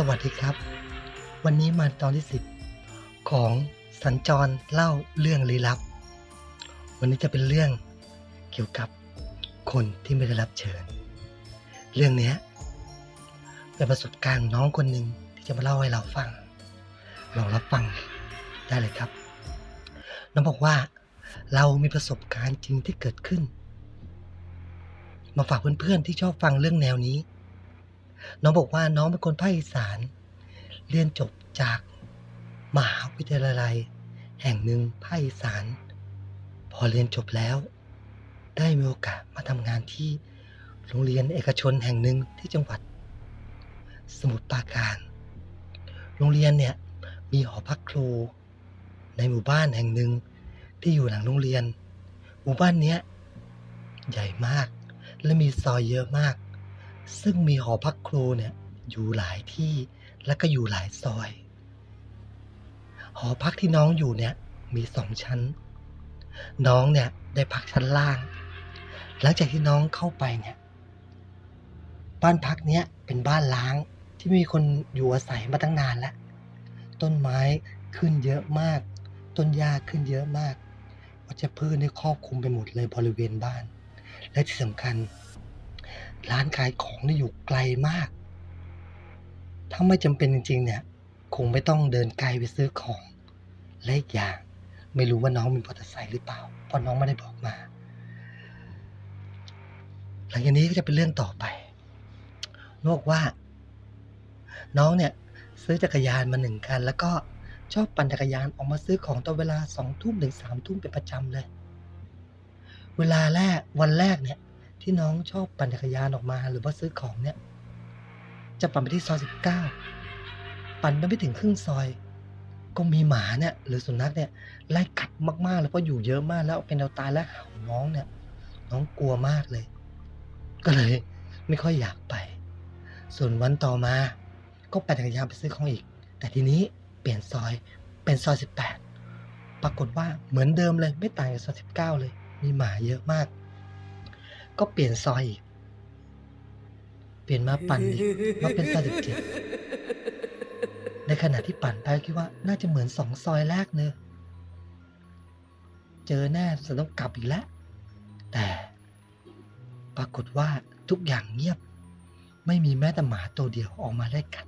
สวัสดีครับ วันนี้มาตอนที่สิบของสัญจรเล่าเรื่องลี้ลับ วันนี้จะเป็นเรื่องเกี่ยวกับคนที่ไม่ได้รับเชิญ เรื่องนี้เป็นประสบการณ์น้องคนหนึ่งที่จะมาเล่าให้เราฟังลองรับฟังได้เลยครับ น้องบอกว่าเรามีประสบการณ์จริงที่เกิดขึ้น มาฝากเพื่อนๆที่ชอบฟังเรื่องแนวนี้ น้องบอกว่าน้องเป็นคนภาคอีสาน เรียนจบจากมหาวิทยาลัย แห่งหนึ่งภาคอีสาน พอเรียนจบแล้ว ได้มีโอกาสมาทำงานที่โรงเรียนเอกชนแห่งหนึ่งที่จังหวัด สมุทรปราการ โรงเรียนเนี่ยมีหอพักครู ในหมู่บ้านแห่งหนึ่งที่อยู่หลังโรงเรียน หมู่บ้านเนี้ยใหญ่มากและมีซอยเยอะมาก ซึ่งมีหอพักครูเนี่ยอยู่หลายที่และก็อยู่หลายซอย หอพักที่น้องอยู่เนี่ยมีสองชั้น น้องเนี่ยได้พักชั้นล่าง หลังจากที่น้องเข้าไปเนี่ยบ้านพักเนี้ยเป็นบ้านล้างที่มีคนอยู่อาศัยมาตั้งนานแล้ว ต้นไม้ขึ้นเยอะมาก ต้นหญ้าขึ้นเยอะมากวัชพืชในครอบคลุมไปหมดเลยบริเวณบ้าน และที่สำคัญ ร้านขายของนี่อยู่ไกลมาก ถ้าไม่จำเป็นจริง ๆ เนี่ย คงไม่ต้องเดินไกลไปซื้อของ และอีกอย่างไม่รู้ว่าน้องมีมอเตอร์ไซค์หรือเปล่า เพราะน้องไม่ได้บอกมา หลังจากนี้ก็จะเป็นเรื่องต่อไปนองบอกว่า น้องเนี่ย ซื้อจักรยานมาหนึ่งคัน แล้วก็ชอบปั่นจักรยานออกมาซื้อของตอนเวลาสองทุ่มถึงสามทุ่มเป็นประจำเลย เวลาแรกวันแรกเนี่ย ที่น้องชอบปั่นจักรยานออกมาหรือว่าซื้อของเนี่ย จะปั่นไปที่ซอยสิบเก้าปั่นไปไม่ถึงครึ่งซอย ก็มีหมาเนี่ย หรือสุนัขเนี่ยไล่กัดมากๆเลยเพราะอยู่เยอะมากแล้วเป็นเอาตายแล้วเห่าน้องเนี่ย น้องกลัวมากเลย ก็เลยไม่ค่อยอยากไป ส่วนวันต่อมา ก็ปั่นจักรยานไปซื้อของอีก แต่ทีนี้เปลี่ยนซอยเป็นซอยสิบแปดปรากฏว่าเหมือนเดิมเลยไม่ต่างจากซอยสิบเก้าเลย มีหมาเยอะมาก ก็เปลี่ยนซอยอีก เปลี่ยนมาปั่นอีกมาเป็นซอยสิบเจ็ดในขณะที่ปั่นไปคิดว่าน่าจะเหมือนสองซอยแรกเนอะเจอแน่จะต้องกลับอีกแล้ว แต่ปรากฏว่าทุกอย่างเงียบ ไม่มีแม้แต่หมาตัวเดียวออกมาไล่กัด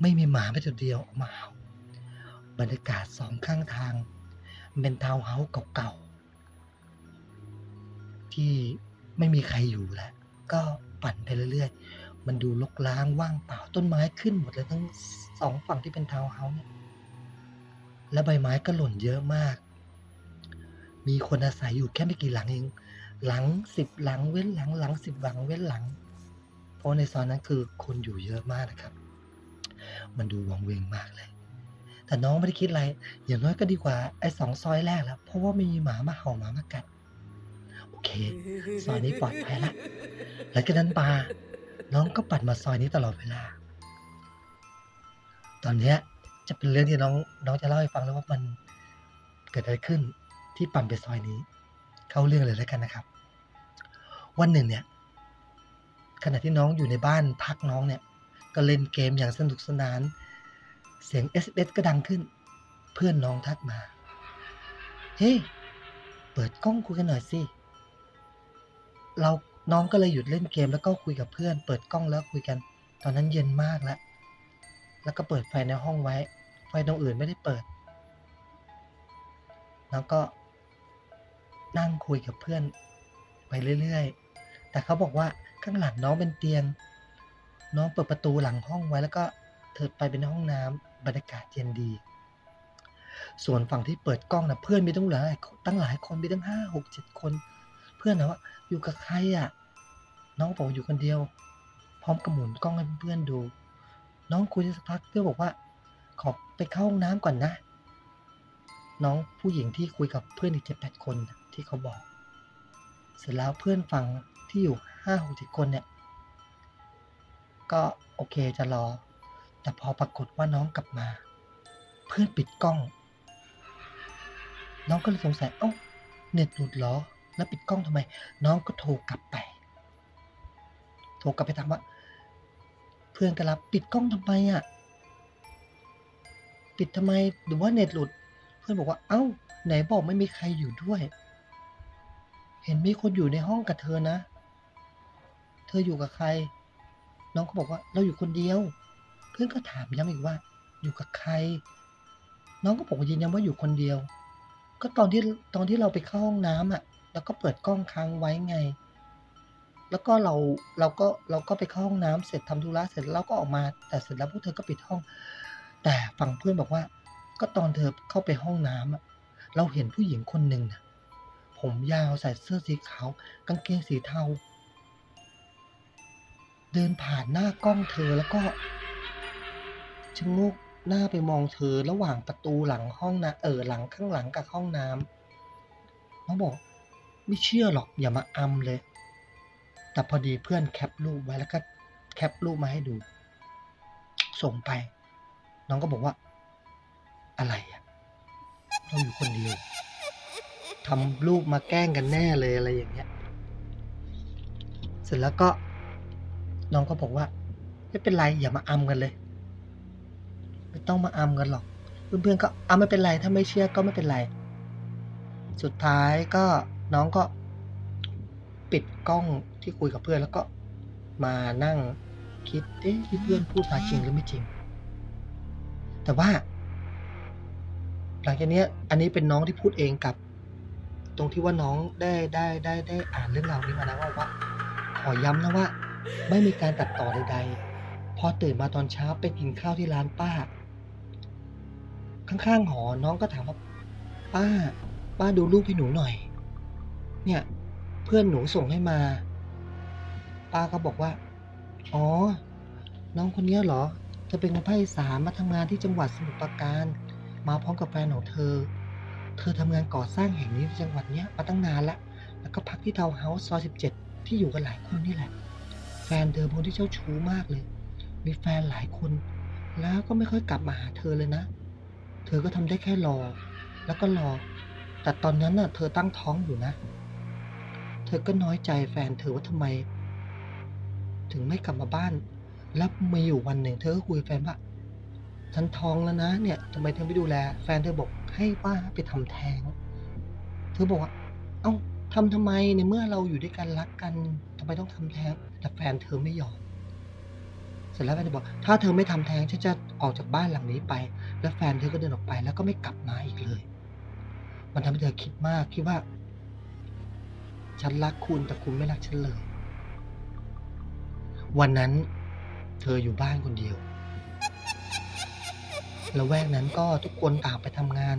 ไม่มีหมาแม้ตัวเดียวออกมาเห่าบรรยากาศสองข้างทาง เป็นทาวน์เฮาส์เก่าๆที่ ไม่มีใครอยู่แล้ว ก็ปั่นไปเรื่อยๆ มันดูรกร้างว่างเปล่าต้นไม้ขึ้นหมดเลยทั้งสองฝั่งที่เป็นทาวน์เฮาส์เนี่ยและใบไม้ก็หล่นเยอะมาก มีคนอาศัยอยู่แค่ไม่กี่หลังเอง หลังสิบหลังเว้นหลังหลังสิบหลังเว้นหลัง เพราะในซอยนั้นคือคนอยู่เยอะมากนะครับ มันดูวังเวงมากเลย แต่น้องไม่ได้คิดอะไร อย่างน้อยก็ดีกว่าไอ้สองซอยแรกแล้ว เพราะว่าไม่มีหมามาเห่าหมามากัด เคซอยนี้ปลอดภัยละหลังจากนั้นมาน้องก็ปั่นมาซอยนี้ตลอดเวลา ตอนเนี้ยจะเป็นเรื่องที่น้องน้องจะเล่าให้ฟังแล้วว่ามันเกิดอะไรขึ้นที่ปั่นไปซอยนี้ เข้าเรื่องเลยแล้วกันนะครับ วันหนึ่งเนี่ย ขณะที่น้องอยู่ในบ้านพักน้องเนี่ย ก็เล่นเกมอย่างสนุกสนาน เสียง SMS ก็ดังขึ้น เพื่อนน้องทักมา เฮ้ยเปิดกล้องคุยกันหน่อยสิ เราน้องก็เลยหยุดเล่นเกมแล้วก็คุยกับเพื่อน เปิดกล้องแล้วคุยกัน ตอนนั้นเย็นมากแล้วแล้วก็เปิดไฟในห้องไว้ ไฟตรงอื่นไม่ได้เปิด แล้วก็นั่งคุยกับเพื่อนไปเรื่อยๆ แต่เขาบอกว่าข้างหลังน้องเป็นเตียง น้องเปิดประตูหลังห้องไว้ แล้วก็เถิดไปเป็นห้องน้ำบรรยากาศเย็นดี ส่วนฝั่งที่เปิดกล้องนะเพื่อนมีตั้งหลายตั้งหลายคนมีตั้งห้าหกเจ็ดคน เพื่อนนะว่าอยู่กับใครอะ น้องบอกว่าอยู่คนเดียว พร้อมกับหมุนกล้องให้เพื่อนๆดู น้องคุยสักพักเพื่อนบอกว่า ขอไปเข้าห้องน้ำก่อนนะ น้องผู้หญิงที่คุยกับเพื่อนอีกเจ็ดแปดคนที่เขาบอก เสร็จแล้วเพื่อนฝั่งที่อยู่ห้าหกเจ็ดคนเนี่ย ก็โอเคจะรอ แต่พอปรากฏว่าน้องกลับมา เพื่อนปิดกล้อง น้องก็เลยสงสัยเอ้าเน็ตหลุดเหรอ แล้วปิดกล้องทำไม น้องก็โทรกลับไป โทรกลับไปถามว่า เพื่อนก็รับปิดกล้องทำไมอะ ปิดทำไมหรือว่าเน็ตหลุด เพื่อนบอกว่า เอ้า ไหนบอกไม่มีใครอยู่ด้วย เห็นมีคนอยู่ในห้องกับเธอนะ เธออยู่กับใคร น้องก็บอกว่า เราอยู่คนเดียว เพื่อนก็ถามย้ำอีกว่า อยู่กับใคร น้องก็บอกยืนยันว่าอยู่คนเดียวก็ตอนที่ตอนที่เราไปเข้าห้องน้ำอะ แล้วก็เปิดกล้องค้างไว้ไง แล้วก็เราเราก็เราก็ไปเข้าห้องน้ำเสร็จทำธุระเสร็จแล้วก็ออกมา แต่เสร็จแล้วพวกเธอก็ปิดห้อง แต่ฝั่งเพื่อนบอกว่า ก็ตอนเธอเข้าไปห้องน้ำอะเราเห็นผู้หญิงคนหนึ่งนะผมยาวใส่เสื้อสีขาว กางเกงสีเทา เดินผ่านหน้ากล้องเธอแล้วก็ชะงกหน้าไปมองเธอระหว่างประตูหลังห้องนะเออหลังข้างหลังกับห้องน้ำน้องบอก ไม่เชื่อหรอกอย่ามาอำเลย แต่พอดีเพื่อนแคปรูปไว้แล้วก็แคปรูปมาให้ดู ส่งไป น้องก็บอกว่า อะไรอะเราอยู่คนเดียวทำรูปมาแกล้งกันแน่เลยอะไรอย่างเงี้ย เสร็จแล้วก็ น้องก็บอกว่า ไม่เป็นไรอย่ามาอำกันเลย ไม่ต้องมาอำกันหรอก เพื่อนๆก็เอาไม่เป็นไรถ้าไม่เชื่อก็ไม่เป็นไร สุดท้ายก็ น้องก็ปิดกล้องที่คุยกับเพื่อนแล้วก็มานั่งคิด เอ๊ะที่เพื่อนพูดมาจริงหรือไม่จริง แต่ว่า หลังจากนี้อันนี้เป็นน้องที่พูดเองกับ ตรงที่ว่าน้องได้ได้ได้ได้อ่านเรื่องราวนี้มานะว่าว่า ขอย้ำนะว่า ไม่มีการตัดต่อใดๆ พอตื่นมาตอนเช้าไปกินข้าวที่ร้านป้า ข้างๆหอ น้องก็ถามว่า ป้า ป้าดูรูปให้หนูหน่อย เนี่ย เพื่อนหนูส่งให้มา ป้าก็บอกว่า อ๋อ น้องคนนี้เหรอเธอเป็นคนภาคอีสานมาทำงานที่จังหวัดสมุทรปราการ มาพร้อมกับแฟนของเธอ เธอทำงานก่อสร้างแห่งนี้ในจังหวัดเนี้ยมาตั้งนานละ แล้วก็พักที่ทาวน์เฮาส์ซอย17ที่อยู่กันหลายคนนี่แหละ แฟนเธอเป็นคนที่เจ้าชู้มากเลย มีแฟนหลายคน แล้วก็ไม่ค่อยกลับมาหาเธอเลยนะ เธอก็ทำได้แค่รอ แล้วก็รอ แต่ตอนนั้นน่ะ เธอตั้งท้องอยู่นะ ธอก็น้อยใจแฟนเธอว่าทำไม ถึงไม่กลับมาบ้าน แล้วมาอยู่วันหนึ่งเธอก็คุยแฟนว่าฉันท้องแล้วนะเนี่ยทำไมเธอไม่ดูแล แฟนเธอบอกให้ว่าไปทำแท้ง เธอบอกว่า เอ้าทำทำไมในเมื่อเราอยู่ด้วยกันรักกันทำไมต้องทำแท้ง แต่แฟนเธอไม่ยอม เสร็จแล้วแฟนเธอบอก ถ้าเธอไม่ทำแท้งฉันจะออกจากบ้านหลังนี้ไป แล้วแฟนเธอก็เดินออกไปแล้วก็ไม่กลับมาอีกเลย มันทำให้เธอคิดมากคิดว่า ฉันรักคุณแต่คุณไม่รักฉันเลย วันนั้น เธออยู่บ้านคนเดียว แล้วแวกนั้นก็ทุกคนต่างไปทำงาน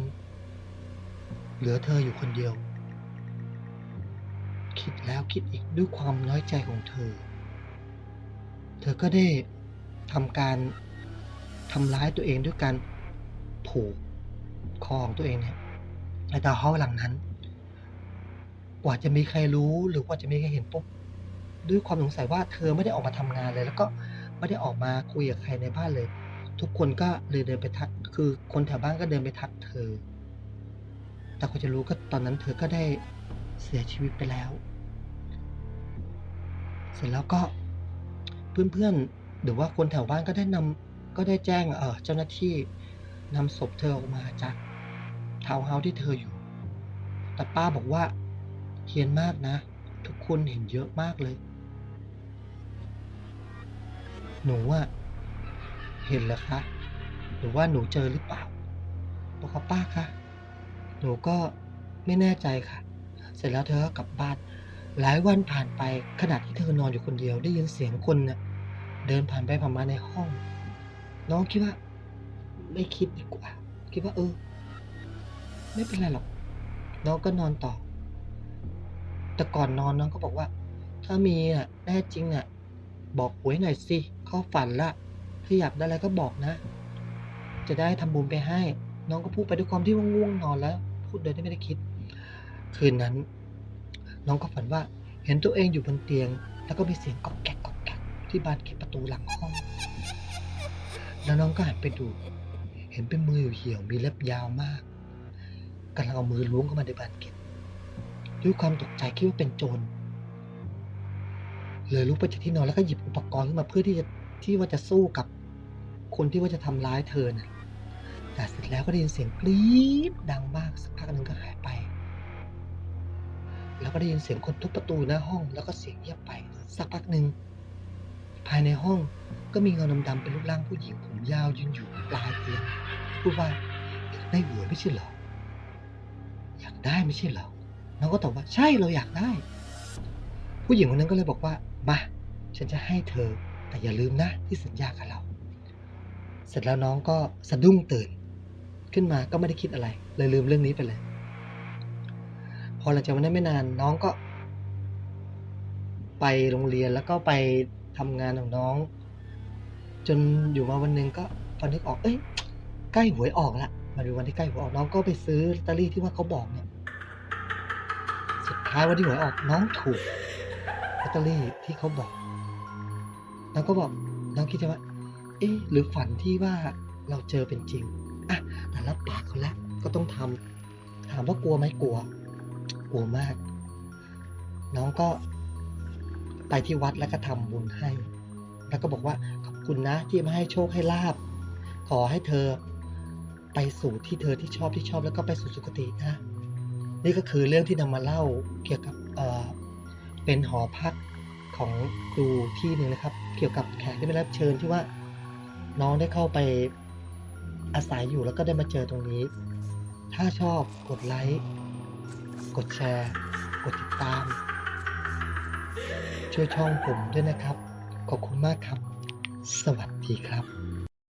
เหลือเธออยู่คนเดียว คิดแล้วคิดอีกด้วยความน้อยใจของเธอ เธอก็ได้ทำการทำร้ายตัวเองด้วยการผูกคอของตัวเองเนี่ยในตาห้องหลังนั้น กว่าจะมีใครรู้หรือกว่าจะมีใครเห็นปุ๊บด้วยความสงสัยว่าเธอไม่ได้ออกมาทำงานเลย แล้วก็ไม่ได้ออกมาคุยกับใครในบ้านเลย ทุกคนก็เลยเดินไปทัก คือคนแถวบ้านก็เดินไปทักเธอ แต่คนจะรู้ก็ตอนนั้นเธอก็ได้เสียชีวิตไปแล้ว เสร็จแล้วก็เพื่อนๆหรือว่าคนแถวบ้านก็ได้นำก็ได้แจ้งเออเจ้าหน้าที่นำศพเธอออกมาจากทาวน์เฮาส์ที่เธออยู่ แต่ป้าบอกว่า เฮียนมากนะ ทุกคนเห็นเยอะมากเลย หนูอะเห็นเหรอคะ หรือว่าหนูเจอหรือเปล่าบอกว่าป้าคะ หนูก็ไม่แน่ใจค่ะ เสร็จแล้วเธอก็กลับบ้าน หลายวันผ่านไปขณะที่เธอนอนอยู่คนเดียวได้ยินเสียงคนน่ะเดินผ่านไปผ่านมาในห้อง น้องคิดว่า ไม่คิดดีกว่า คิดว่าเออ ไม่เป็นไรหรอก น้องก็นอนต่อ แต่ก่อนนอนน้องก็บอกว่า ถ้ามีอะแน่จริงอะ บอกหวยหน่อยสิเข้าฝันละถ้าอยากได้อะไรก็บอกนะ จะได้ทำบุญไปให้ น้องก็พูดไปด้วยความที่ว่าง่วงนอนแล้ว พูดโดยที่ไม่ได้คิด คืนนั้น น้องก็ฝันว่า เห็นตัวเองอยู่บนเตียง แล้วก็มีเสียงก๊อกแก๊กก๊อกแก๊กที่บานเก็บประตูหลังห้อง แล้วน้องก็หันไปดู เห็นเป็นมือเหี่ยวมีเล็บยาวมากกำลังเอามือล้วงเข้ามาในบานเก็บ ด้วยความตกใจคิดว่าเป็นโจรเลยลุกไปจากที่นอนแล้วก็หยิบอุปกรณ์ขึ้นมาเพื่อที่จะที่ว่าจะสู้กับคนที่ว่าจะทำร้ายเธอน่ะแต่เสร็จแล้วก็ได้ยินเสียงกรี๊ดดังมากสักพักหนึ่งก็หายไป แล้วก็ได้ยินเสียงคนทุบประตูหน้าห้อง แล้วก็เสียงเงียบไป สักพักหนึ่งภายในห้องก็มีเงาดำๆเป็นรูปร่างผู้หญิงผมยาวยืนอยู่ปลายเตียงพูดว่าอยากได้หวไม่ใช่เหรออยากได้ไม่ใช่เหรอ น้องก็ตอบว่าใช่เราอยากได้ ผู้หญิงคนนั้นก็เลยบอกว่ามาฉันจะให้เธอแต่อย่าลืมนะที่สัญญากับเรา เสร็จแล้วน้องก็สะดุ้งตื่น ขึ้นมาก็ไม่ได้คิดอะไร เลยลืมเรื่องนี้ไปเลย พอหลังจากวันนั้นไม่นานน้องก็ ไปโรงเรียนแล้วก็ไปทำงานของน้อง จนอยู่มาวันหนึ่งก็พอนึกออกเอ้ยใกล้หวยออกละมาดูวันที่ใกล้หวยออกน้องก็ไปซื้อลอตเตอรี่ที่ว่าเขาบอกเนี่ย สุดท้ายวันที่หวยออกน้องถูกลอตเตอรี่ที่เขาบอกน้องก็บอกน้องคิดว่าเอ๊ะหรือฝันที่ว่าเราเจอเป็นจริงอะแต่รับปากเขาแล้วก็ต้องทำถามว่ากลัวไหมกลัว กลัวมาก น้องก็ไปที่วัดแล้วก็ทำบุญให้ แล้วก็บอกว่าขอบคุณนะที่มาให้โชคให้ลาบ ขอให้เธอไปสู่ที่เธอที่ชอบที่ชอบแล้วก็ไปสู่สุคตินะ นี่ก็คือเรื่องที่นำมาเล่าเกี่ยวกับเอ่อเป็นหอพักของครูที่หนึ่งนะครับ เกี่ยวกับแขกที่ได้รับเชิญที่ว่าน้องได้เข้าไปอาศัยอยู่แล้วก็ได้มาเจอตรงนี้ ถ้าชอบกดไลค์กดแชร์ กดติดตาม ช่วยช่องผมด้วยนะครับ ขอบคุณมากครับ สวัสดีครับ